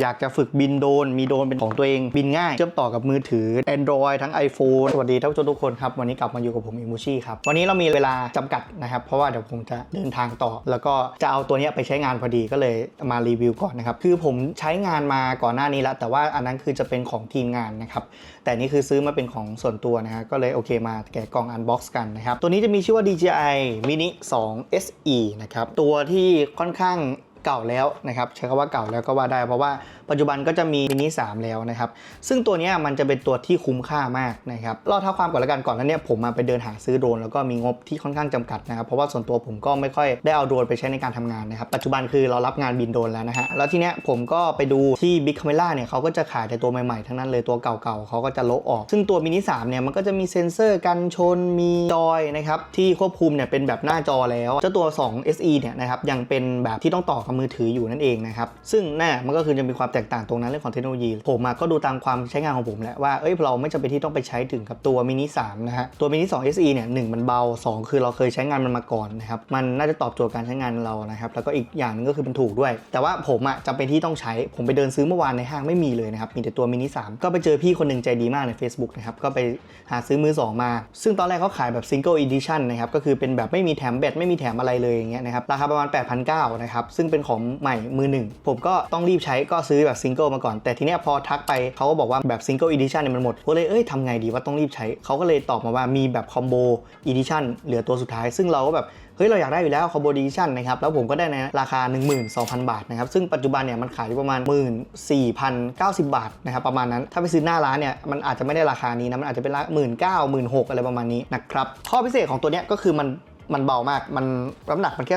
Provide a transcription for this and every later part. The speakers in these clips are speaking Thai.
อยากจะฝึกบินโดน มีโดนเป็นของตัวเอง บินง่าย เชื่อมต่อกับมือถือ Android ทั้ง iPhone สวัสดีท่านผู้ชมทุกคนครับ วันนี้กลับมาอยู่กับผมอิมูชี่ครับ วันนี้เรามีเวลาจำกัดนะครับ เพราะว่าเดี๋ยวผมจะเดินทางต่อ แล้วก็จะเอาตัวนี้ไปใช้งานพอดีก็เลยมารีวิวก่อนนะครับ คือผมใช้งานมาก่อนหน้านี้แล้ว แต่ว่าอันนั้นคือจะเป็นของทีมงานนะครับ แต่นี่คือซื้อมาเป็นของส่วนตัวนะฮะ ก็เลยโอเคมาแกะกล่องอันบ็อกซ์กันนะครับ ตัวนี้จะมีชื่อว่า DJI Mini 2 SE นะครับ ตัวที่ค่อนข้าง เก่าแล้วนะครับใช้คำว่าเก่าแล้วก็ว่าได้เพราะว่าปัจจุบันก็จะมีมินิ3แล้วนะครับซึ่งตัวนี้มันจะเป็นตัวที่คุ้มค่ามากนะครับเล่าเท้าความก่อนละกันก่อนแล้วเนี่ยผมมาไปเดินหาซื้อโดรนแล้วก็มีงบที่ค่อนข้างจำกัดนะครับเพราะว่าส่วนตัวผมก็ไม่ค่อยได้เอาโดรนไปใช้ในการทำงานนะครับปัจจุบันคือเรารับงานบินโดรนแล้วนะฮะแล้วทีเนี้ยผมก็ไปดูที่ Big Camera เนี่ยเขาก็จะขายแต่ตัวใหม่ๆทั้งนั้นเลยตัวเก่าๆเขาก็จะโละออก ซึ่งตัวมินิ3เนี่ยมันก็จะมีเซ็นเซอร์กันชนมีจอยนะครับที่ควบคุมเนี่ยเป็นแบบหน้าจอแล้วเจ้าตัว 2 SE เนี่ยนะครับยังเป็นแบบที่ต้องต่อกับมือถืออยู่นั่นเองนะครับซึ่งแน่มันก็คือจะมีความแตกต่างตรงนั้นเรื่องของเทคโนโลยีผมก็ดูตามความใช้งานของผมแหละว่าเอ้ยเราไม่จำเป็นที่ต้องไปใช้ถึงกับตัวมินิ3นะฮะตัวมินิ2 SE เนี่ยหนึ่งมันเบา 2 คือเราเคยใช้งานมันมาก่อนนะครับมันน่าจะตอบโจทย์การใช้งานเรานะครับแล้วก็อีกอย่างนึงก็คือมันถูกด้วย แต่ว่าผมอะจำเป็นที่ต้องใช้ผมไปเดินซื้อเมื่อวานในห้างไม่มีเลยนะครับมีแต่ตัวมินิ3ก็ไปเจอพี่คนหนึ่งใจดีมากใน Facebook นะครับก็ไปหาซื้อมือสองมา ซึ่งตอนแรกเขาขายแบบ Single Edition นะครับก็คือเป็นแบบไม่มีแถมแบตไม่มีแถมอะไรเลยอย่างเงี้ยนะครับราคาประมาณ 8,900นะครับซึ่งเป็นของใหม่มือหนึ่ง ผมก็ต้องรีบใช้ก็ซื้อแบบซิงเกิลมาก่อน แต่ทีเนี้ยพอทักไปเขาก็บอกว่าแบบ Single Edition เนี่ยมันหมดก็เลยเอ้ยทำไงดีว่าต้องรีบใช้เขาก็เลยตอบมาว่ามีแบบคอมโบ Edition เหลือตัวสุดท้าย ซึ่งเราก็แบบเฮ้ยเราอยากได้อยู่แล้วคอมโบดิชั่นนะครับ แล้วผมก็ได้ในราคา 12,000 บาทนะครับ ซึ่งปัจจุบันเนี่ยมันขายอยู่ประมาณ 14,090 บาทนะครับ ประมาณนั้นถ้าไปซื้อหน้าร้านเนี่ยมันอาจจะไม่ได้ราคานี้นะ มันอาจจะเป็นละหมื่นเก้าหมื่นหกอะไรประมาณนี้นะครับ ข้อพิเศษของตัวเนี้ยก็คือมัน มันเบามาก มันน้ำหนักมันแค่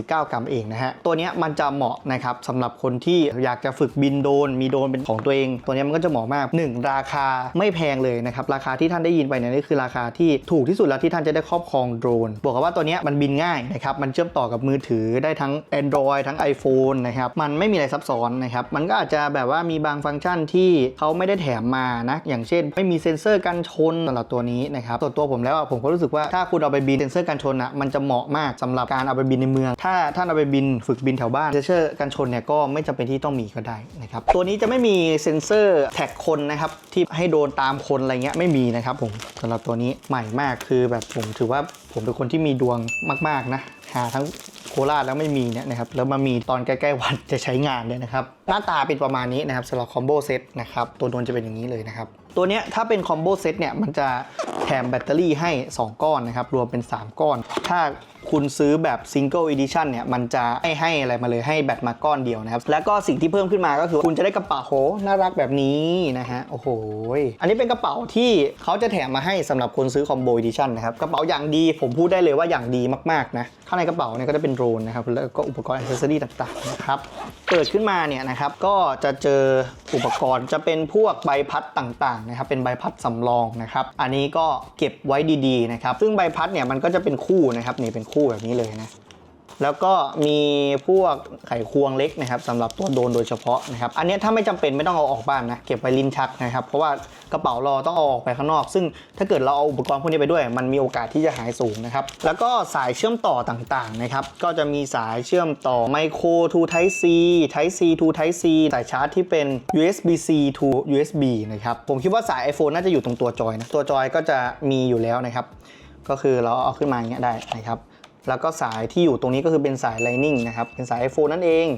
249 กรัมเองนะฮะ ตัวนี้มันจะเหมาะนะครับสำหรับคนที่อยากจะฝึกบินโดน มีโดนเป็นของตัวเอง ตัวนี้มันก็จะเหมาะมาก 1 ราคาไม่แพงเลยนะครับ ราคาที่ท่านได้ยินไปเนี่ยนี่คือราคาที่ถูกที่สุดแล้วที่ท่านจะได้ครอบครองโดรน บอกกับว่าตัวนี้มันบินง่ายนะครับ มันเชื่อมต่อกับมือถือได้ทั้ง Android ทั้ง iPhone นะครับ มันไม่มีอะไรซับซ้อนนะครับ มันก็อาจจะแบบว่ามีบางฟังก์ชันที่เขาไม่ได้แถมมานะ อย่างเช่น ไม่มีเซ็นเซอร์กันชนสำหรับตัวนี้นะครับส่วนตัวผมแล้วผมก็รู้สึกว่าถ้าคุณเอาไปบินเซ็นเซอร์กันชนอะมันจะเหมาะมากสำหรับการเอาไปบินในเมือง ถ้าท่านเอาไปบินฝึกบินแถวบ้านเซนเซอร์กันชนเนี่ยก็ไม่จำเป็นที่ต้องมีก็ได้นะครับตัวนี้จะไม่มีเซ็นเซอร์แท็กคนนะครับที่ให้โดนตามคนอะไรเงี้ยไม่มีนะครับผมสำหรับตัวนี้ใหม่มากคือแบบผมถือว่าผมเป็นคนที่มีดวงมาก ๆนะหาทั้งโคราชแล้วไม่มีเนี่ยนะครับแล้วมามีตอนใกล้ๆวันจะใช้งานเนี่ยนะครับ น้าตาเป็นประมาณนี้นะครับสำหรับคอมโบเซตนะครับ ตัวโดนจะเป็นอย่างนี้เลยนะครับ ตัวเนี้ยถ้าเป็นคอมโบเซตเนี่ยมันจะแถมแบตเตอรี่ให้ 2 ก้อนนะครับ รวมเป็น 3 ก้อน ถ้าคุณซื้อแบบซิงเกิลอีดิชันเนี่ย มันจะให้ให้อะไรมาเลยให้แบตมาก้อนเดียวนะครับ แล้วก็สิ่งที่เพิ่มขึ้นมาก็คือ คุณจะได้กระเป๋าโหน่ารักแบบนี้นะฮะ โอ้โห อันนี้เป็นกระเป๋าที่เขาจะแถมมาให้สำหรับคนซื้อคอมโบอีดิชันนะครับ กระเป๋าอย่างดีผมพูดได้เลยว่าอย่างดีมากๆนะ ข้างในกระเป๋าเนี่ยก็จะเป็นโดรนนะครับ แล้วก็อุปกรณ์อิเซอรี่ต่างๆนะครับ เปิดขึ้นมาเนี่ยนะครับก็จะเจออุปกรณ์จะเป็นพวกใบพัดต่างๆนะครับ เป็นใบพัดสำรองนะครับ อันนี้ก็เก็บไว้ดีๆนะครับ ซึ่งใบพัดเนี่ยมันก็จะเป็นคู่นะครับนี่เป็นคู่แบบนี้เลยนะ แล้วก็มีพวกไขควงเล็กนะครับสำหรับตัวโดนโดยเฉพาะนะครับ อันนี้ถ้าไม่จำเป็นไม่ต้องเอาออกบ้านนะเก็บไว้ลิ้นชักนะครับ เพราะว่ากระเป๋าเราต้องเอาออกไปข้างนอก ซึ่งถ้าเกิดเราเอาอุปกรณ์พวกนี้ไปด้วย มันมีโอกาสที่จะหายสูงนะครับ แล้วก็สายเชื่อมต่อต่างๆนะครับก็จะมีสายเชื่อมต่อ Micro to Type C Type C to Type C สายชาร์จที่เป็น USB C to USB นะครับผมคิดว่าสาย iPhone น่าจะอยู่ตรงตัวจอยนะตัวจอยก็จะมีอยู่แล้วนะครับก็คือเราเอาขึ้นมาอย่างเงี้ยได้นะครับ แล้วก็สายที่อยู่ตรงนี้ก็คือเป็นสาย Lightning นะครับ เป็นสาย iPhone นั่นเอง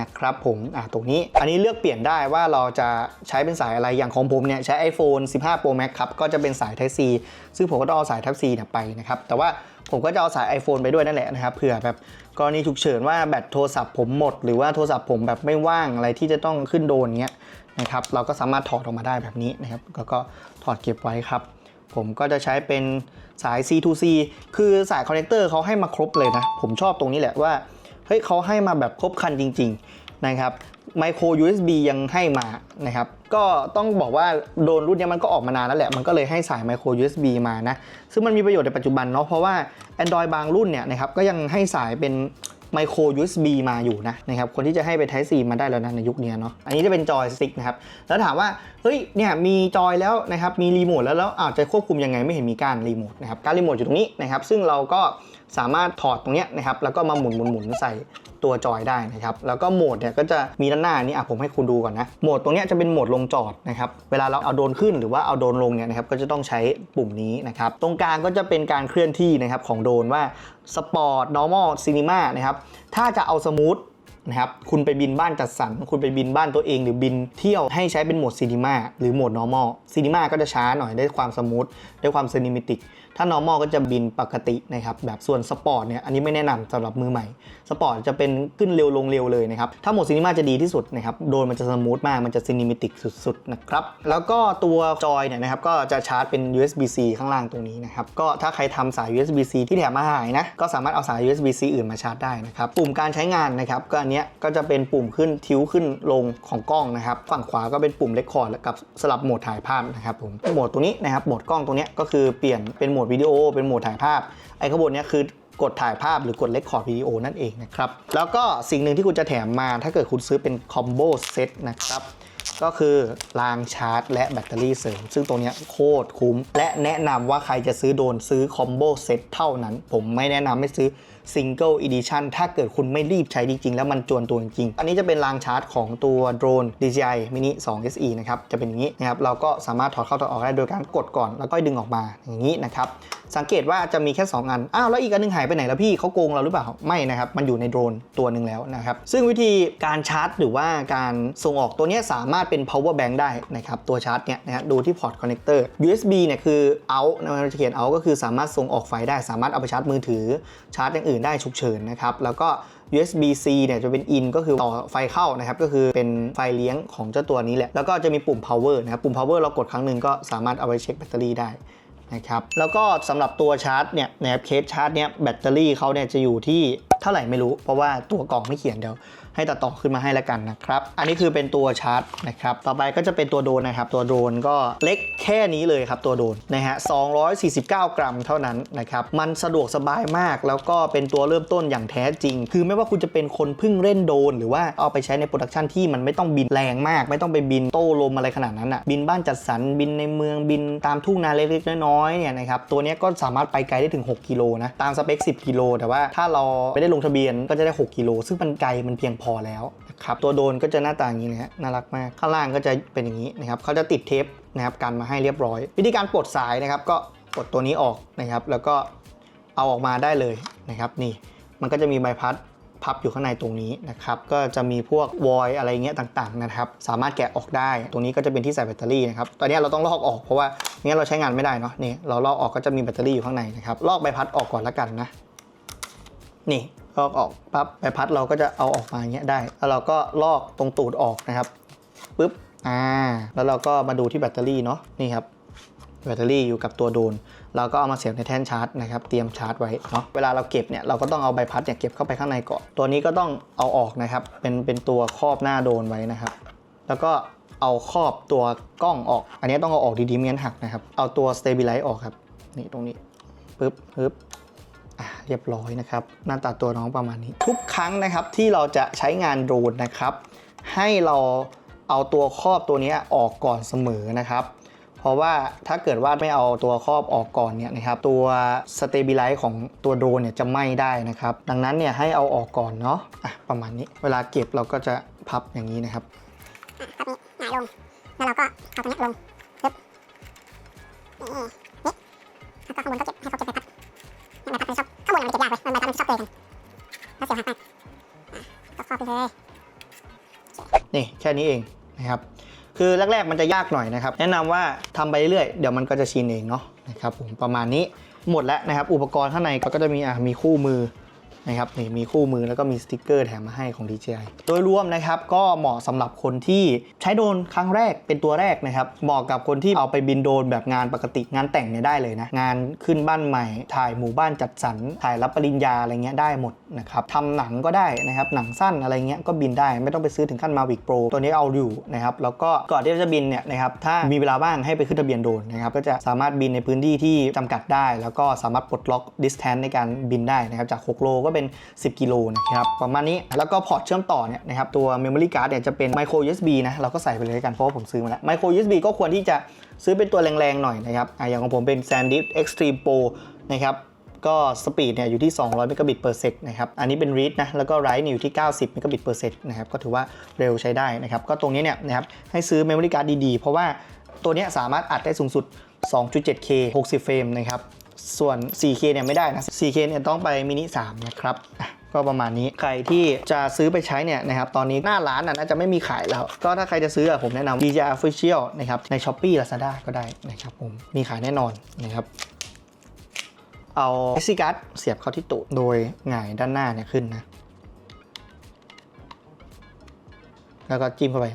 นะครับผมอะตรงนี้อันนี้เลือกเปลี่ยนได้ว่าเราจะใช้เป็นสายอะไรอย่างของผมเนี่ยใช้ iPhone 15 Pro Max ครับก็จะเป็นสาย Type C ซึ่งผมก็ต้องเอาสาย Type C เนี่ยไปนะครับแต่ว่าผมก็จะเอาสาย iPhone ไปด้วยนั่นแหละนะครับเผื่อแบบกรณีฉุกเฉินว่าแบตโทรศัพท์ผมหมด หรือว่าโทรศัพท์ผมแบบไม่ว่างอะไรที่จะต้องขึ้นโดนเงี้ยนะครับเราก็สามารถถอดออกมาได้แบบนี้นะครับแล้วก็ถอดเก็บไว้ครับ ผมก็จะใช้เป็นสาย C2C คือสายคอนเนคเตอร์เขาให้มาครบเลยนะ ผมชอบตรงนี้แหละว่า เฮ้ยเขาให้มาแบบครบคันจริง ๆ นะครับไมโคร USB ยังให้มานะครับ ก็ต้องบอกว่าโดนรุ่นเนี้ยมันก็ออกมานานแล้วแหละ มันก็เลยให้สายไมโคร USB มานะ ซึ่งมันมีประโยชน์ในปัจจุบันเนาะ เพราะว่า Android บางรุ่นเนี่ยนะครับ ก็ยังให้สายเป็น ไมโคร USB มาอยู่นะนะครับคนที่จะให้ไป Type C มาได้แล้วนะในยุคนี้เนาะอันนี้จะเป็นจอยสติ๊กนะครับแล้วถามว่าเฮ้ยเนี่ยมีจอยแล้วนะครับมีรีโมทแล้วแล้วอาจจะควบคุมยังไงไม่เห็นมีการรีโมทนะครับการรีโมทอยู่ตรงนี้นะครับซึ่งเราก็สามารถถอดตรงเนี้ยนะครับแล้วก็มาหมุนหมุนหมุนใส่ ตัวจอยได้นะครับ แล้วก็โหมดเนี่ยก็จะมีด้านหน้านี้อะผมให้คุณดูก่อนนะ โหมดตรงเนี้ยจะเป็นโหมดลงจอดนะครับ เวลาเราเอาโดนขึ้นหรือว่าเอาโดนลงเนี่ยนะครับ ก็จะต้องใช้ปุ่มนี้นะครับ ตรงกลางก็จะเป็นการเคลื่อนที่นะครับของโดนว่าสปอร์ต normal cinema นะครับ ถ้าจะเอาสมูทนะครับคุณไปบินบ้านจัดสรร คุณไปบินบ้านตัวเอง หรือบินเที่ยวให้ใช้เป็นโหมดซีนิมาหรือโหมด normal ซีนิมาก็จะช้าหน่อยได้ความสมูทได้ความซีนิมิติกถ้า normal ก็จะบินปกตินะครับแบบส่วนสปอร์ตเนี่ยอันนี้ไม่แนะนำสำหรับมือใหม่สปอร์ตจะเป็นขึ้นเร็วลงเร็วเลยนะครับถ้าโหมดซีนิมาจะดีที่สุดนะครับโดนมันจะสมูทมากมันจะซีนิมิติกสุดๆนะครับแล้วก็ตัวจอยเนี่ยนะครับก็จะชาร์จเป็น USB-C ข้างล่างตรงนี้นะครับก็ถ้าใครทำสาย USB-C ที่แถมมาหายนะก็สามารถเอาสาย USB-C อื่นมาชาร์จได้นะครับปุ่มการใช้งานนะครับก็อันเนี้ยก็จะเป็นปุ่มขึ้นทิ้วขึ้นลงของกล้องนะครับฝั่งขวาก็เป็นปุ่มเลคคอร์ดกับสลับโหมดถ่ายภาพนะครับผมโหมดตัวนี้นะครับโหมดกล้องตรงเนี้ยก็คือเปลี่ยนเป็นโหมหมดวิดีโอ เป็นโหมดถ่ายภาพ ไอ้ข้างบนนี้คือกดถ่ายภาพหรือกดเลคคอร์ดวิดีโอนั่นเองนะครับ แล้วก็สิ่งหนึ่งที่คุณจะแถมมาถ้าเกิดคุณซื้อเป็นคอมโบเซตนะครับ ก็คือรางชาร์จ และแบตเตอรี่เสริม ซึ่งตรงนี้โคตรคุ้ม และแนะนำว่าใครจะซื้อโดรนซื้อคอมโบเซ็ตเท่านั้น ผมไม่แนะนำให้ซื้อซิงเกิลอีดิชันถ้าเกิดคุณไม่รีบใช้จริงๆ แล้วมันจวนตัวจริง อันนี้จะเป็นรางชาร์จของตัวโดรน DJI Mini 2 SE นะครับ จะเป็นอย่างนี้นะครับ เราก็สามารถถอดเข้าถอดออกได้โดยการกดก่อน แล้วก็ดึงออกมาอย่างนี้นะครับ สังเกตว่าจะมีแค่ 2 อัน อ้าวแล้วอีกอันหนึงหายไปไหนแล้วพี่เขาโกงเราหรือเปล่า ไม่นะครับ มันอยู่ในโดรนตัวหนึ่งแล้วนะครับ ซึ่งวิธีการชาร์จ หรือว่าการส่งออกตัวนี้สามารถเป็น power bank ได้นะครับ ตัวชาร์จเนี่ยนะฮะดูที่พอร์ตคอนเนคเตอร์ USB เนี่ยคือ out นะมันจะเขียน out ก็คือสามารถส่งออกไฟได้ สามารถเอาไปชาร์จมือถือ ชาร์จอย่างอื่นได้ฉุกเฉินนะครับ แล้วก็ USB-C เนี่ยจะเป็น in ก็คือต่อไฟเข้านะครับ ก็คือเป็นไฟเลี้ยงของเจ้าตัวนี้แหละ แล้วก็จะมีปุ่ม power นะครับ ปุ่ม power เรากดครั้งหนึ่งก็สามารถเอาไปเช็คแบตเตอรี่ได้ นะครับแล้วก็สำหรับตัวชาร์จเนี่ยนะครับเคสชาร์จเนี่ยแบตเตอรี่เขาเนี่ยจะอยู่ที่เท่าไหร่ไม่รู้ เพราะว่าตัวกล่องไม่เขียนเดี๋ยว ให้ตัดต่อขึ้นมาให้แล้วกันนะครับ อันนี้คือเป็นตัวชาร์จนะครับ ต่อไปก็จะเป็นตัวโดนนะครับ ตัวโดนก็เล็กแค่นี้เลยครับตัวโดนนะฮะ 249 กรัมเท่านั้นนะครับ มันสะดวกสบายมาก แล้วก็เป็นตัวเริ่มต้นอย่างแท้จริง คือไม่ว่าคุณจะเป็นคนเพิ่งเล่นโดน หรือว่าเอาไปใช้ในโปรดักชันที่มันไม่ต้องบินแรงมาก ไม่ต้องไปบินโต้ลมอะไรขนาดนั้นอะ บินบ้านจัดสรร บินในเมือง บินตามทุ่งนาเล็กๆน้อยๆ เนี่ยนะครับ ตัวนี้ก็สามารถไปไกลได้ถึง 6 กิโลนะ ตามสเปค 10 กิโล แต่ว่าถ้าเราไม่ได้ลงทะเบียนก็จะได้ 6 กิโล ซึ่งมันไกลมันเพียงพอแล้วนะครับตัวโดนก็จะหน้าตาอย่างนี้นะฮะน่ารักมากข้างล่างก็จะเป็นอย่างนี้นะครับเขาจะติดเทปนะครับกันมาให้เรียบร้อย วิธีการปลดสายนะครับก็กดตัวนี้ออกนะครับแล้วก็เอาออกมาได้เลยนะครับนี่มันก็จะมีใบพัดพับอยู่ข้างในตรงนี้นะครับ ก็จะมีพวกวอยอะไรเงี้ยต่างๆนะครับ สามารถแกะออกได้ ตรงนี้ก็จะเป็นที่ใส่แบตเตอรี่นะครับ ตอนนี้เราต้องลอกออกเพราะว่าไม่งั้นเราใช้งานไม่ได้เนาะ นี่เราลอกออกก็จะมีแบตเตอรี่อยู่ข้างในนะครับ ลอกใบพัดออกก่อนละกันนะ นี่ ลอกออกปั๊บใบพัดเราก็จะเอาออกมาอย่างเงี้ยได้ แล้วเราก็ลอกตรงตูดออกนะครับปึ๊บอ่าแล้วเราก็มาดูที่แบตเตอรี่เนาะนี่ครับแบตเตอรี่อยู่กับตัวโดน เราก็เอามาเสียบในแท่นชาร์จนะครับเตรียมชาร์จไว้เนาะเวลาเราเก็บเนี่ยเราก็ต้องเอาใบพัดเนี่ยเก็บเข้าไปข้างในก่อนตัวนี้ก็ต้องเอาออกนะครับเป็นเป็นตัวครอบหน้าโดนไว้นะครับ แล้วก็เอาครอบตัวกล้องออก อันนี้ต้องเอาออกดีๆไม่งั้นหักนะครับ เอาตัว stabilize ออกครับ นี่ตรงนี้ปึ๊บปึ๊บ เรียบร้อยนะครับหน้าตาตัวน้องประมาณนี้ ทุกครั้งนะครับที่เราจะใช้งานโดรนนะครับ ให้เราเอาตัวครอบตัวนี้ออกก่อนเสมอนะครับ เพราะว่าถ้าเกิดว่าไม่เอาตัวครอบออกก่อนเนี่ยนะครับตัวสเต b ิไลซ์ของตัวโดรนเนี่ยจะไหม้ได้นะครับ ดังนั้นเนี่ยให้เอาออกก่อนเนาะอะประมาณนี้ เวลาเก็บเราก็จะพับอย่างนี้นะครับพับนี้หงายลงแล้วเราก็เอาตัวนี้ลงปึ๊บนี่นี่แล้วก็ข้างบนก็เก็บให้เขา งมันเก็บยากเลยมันใบพัดมันชอบเกยกันแล้วเสียหายมากอะก็ครอบไปเลยนี่แค่นี้เองนะครับคือแรกๆมันจะยากหน่อยนะครับ แนะนำว่าทำไปเรื่อยๆเดี๋ยวมันก็จะชินเองเนาะนะครับผมประมาณนี้หมดแล้วนะครับ อุปกรณ์ข้างในก็จะมีอะมีคู่มือ นะครับนี่มีคู่มือแล้วก็มีสติกเกอร์แถมมาให้ของ DJI โดยรวมนะครับก็เหมาะสำหรับคนที่ใช้โดรนครั้งแรกเป็นตัวแรกนะครับเหมาะกับคนที่เอาไปบินโดรนแบบงานปกติงานแต่งเนี่ยได้เลยนะงานขึ้นบ้านใหม่ ถ่ายหมู่บ้านจัดสรรถ่ายรับปริญญาอะไรเงี้ยได้หมดนะครับทำหนังก็ได้นะครับหนังสั้นอะไรเงี้ยก็บินได้ไม่ต้องไปซื้อถึงขั้น Mavic Pro ตัวนี้เอาอยู่นะครับแล้วก็ก่อนที่จะบินเนี่ยนะครับถ้ามีเวลาว่างให้ไปขึ้นทะเบียนโดรนนะครับก็จะสามารถบินในพื้นที่ที่จำกัดได้ แล้วก็สามารถปลดล็อก distance ในการบินได้นะครับจาก 6 โลก็เป็น 10 กิโลนะครับประมาณนี้แล้วก็พอร์ตเชื่อมต่อเนี่ยนะครับตัว memory card เนี่ยจะเป็น micro USB นะเราก็ใส่ไปเลยด้วกันเพราะว่าผมซื้อมาแล้ว micro USB ก็ควรที่จะซื้อเป็นตัวแรงๆหน่อยนะครับออย่างของผมเป็น SanDisk Extreme Pro นะครับก็สปีดเนี่ยอยู่ที่ 200เมกะบิต per sec นะครับ อันนี้เป็น read นะ แล้วก็ write เนี่ยอยู่ที่ 90เมกะบิต per sec นะครับ ก็ถือว่าเร็วใช้ได้นะครับ ก็ตรงนี้เนี่ยนะครับ ให้ซื้อ memory card ดีๆ เพราะว่าตัวเนี้ยสามารถอัดได้สูงสุด 2.7K 60 เฟรมนะครับ ส่วน 4K เนี่ยไม่ได้นะ 4K เนี่ยต้องไปมินิ3นะครับก็ประมาณนี้ ใครที่จะซื้อไปใช้เนี่ยนะครับ ตอนนี้หน้าร้านน่ะน่าจะไม่มีขายแล้ว ก็ถ้าใครจะซื้อผมแนะนำ DJI Official นะครับ ใน Shopee Lazada ก็ได้นะครับผม มีขายแน่นอนนะครับ เอา SD card เสียบเข้าที่ตูดโดยหงายด้านหน้าเนี่ยขึ้นนะ แล้วก็จิ้มเข้าไป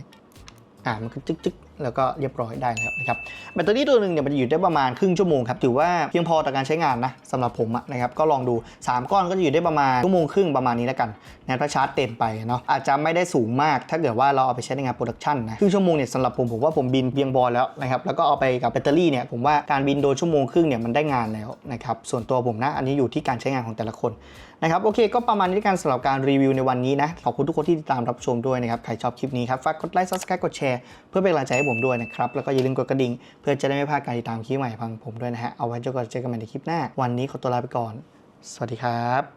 อ่ามันก็จึ๊กจึ๊ก แล้วก็เรียบร้อยได้แล้วนะครับแบตเตอรี่ตัวหนึ่งเนี่ยมันจะอยู่ได้ประมาณครึ่งชั่วโมงครับถือว่าเพียงพอต่อการใช้งานนะสำหรับผมะนะครับก็ลองดู 3 ก้อนก็จะอยู่ได้ประมาณชั่วโมงครึ่งประมาณนี้แล้วกันนะถ้าชาร์จเต็มไปเนาะอาจจะไม่ได้สูงมาก ถ้าเกิดว่าเราเอาไปใช้ในงานโปรดักชันนะครึ่งชั่วโมงเนี่ยสำหรับผมผมว่าผมบินเพียงพอแล้วนะครับแล้วก็เอาไปกับแบตเตอรี่เนี่ยผมว่าการบินโดยชั่วโมงครึ่งเนี่ยมันได้งานแล้วนะครับส่วนตัวผมนะอันนี้อยู่ที่การใช้งานของแต่ละคนนะครับโอเค ก็ประมาณนี้กันสำหรับการรีวิวในวันนี้นะขอบคุณทุกคนที่ติดตามรับชมด้วยนะครับใครชอบคลิปนี้ครับฝากกดไลค์ subscribe กดแชร์เพื่อเป็นกำลังใจให้ผมด้วยนะครับ แล้วก็อย่าลืมกดกระดิ่งเพื่อจะได้ไม่พลาดการติดตามคลิปใหม่ฟังผมด้วยนะฮะ เอาไว้เจอกันเจอกันใหม่ในคลิปหน้า วันนี้ขอตัวลาไปก่อน สวัสดีครับ